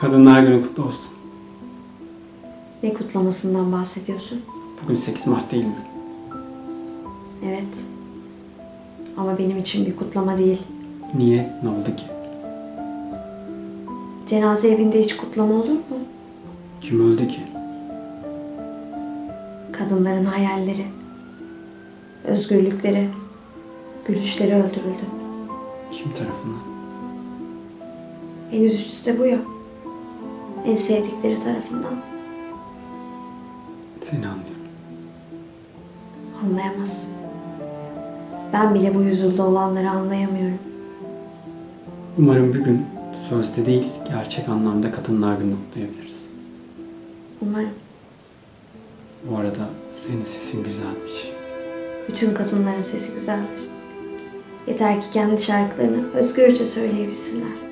Kadınlar Günü kutlu olsun. Ne kutlamasından bahsediyorsun? Bugün 8 Mart değil mi? Evet. Ama benim için bir kutlama değil. Niye? Ne oldu ki? Cenaze evinde hiç kutlama olur mu? Kim öldü ki? Kadınların hayalleri, özgürlükleri, gülüşleri öldürüldü. Kim tarafından? En üzücüsü de bu ya. En sevdikleri tarafından Seni anlıyorum. anlayamazsın. Ben bile bu yüzyılda olanları anlayamıyorum. Umarım bir gün sözde değil, gerçek anlamda Kadınlar Günü kutlayabiliriz. Umarım Bu arada senin sesin güzelmiş. bütün kadınların sesi güzeldir. Yeter ki kendi şarkılarını özgürce söyleyebilsinler.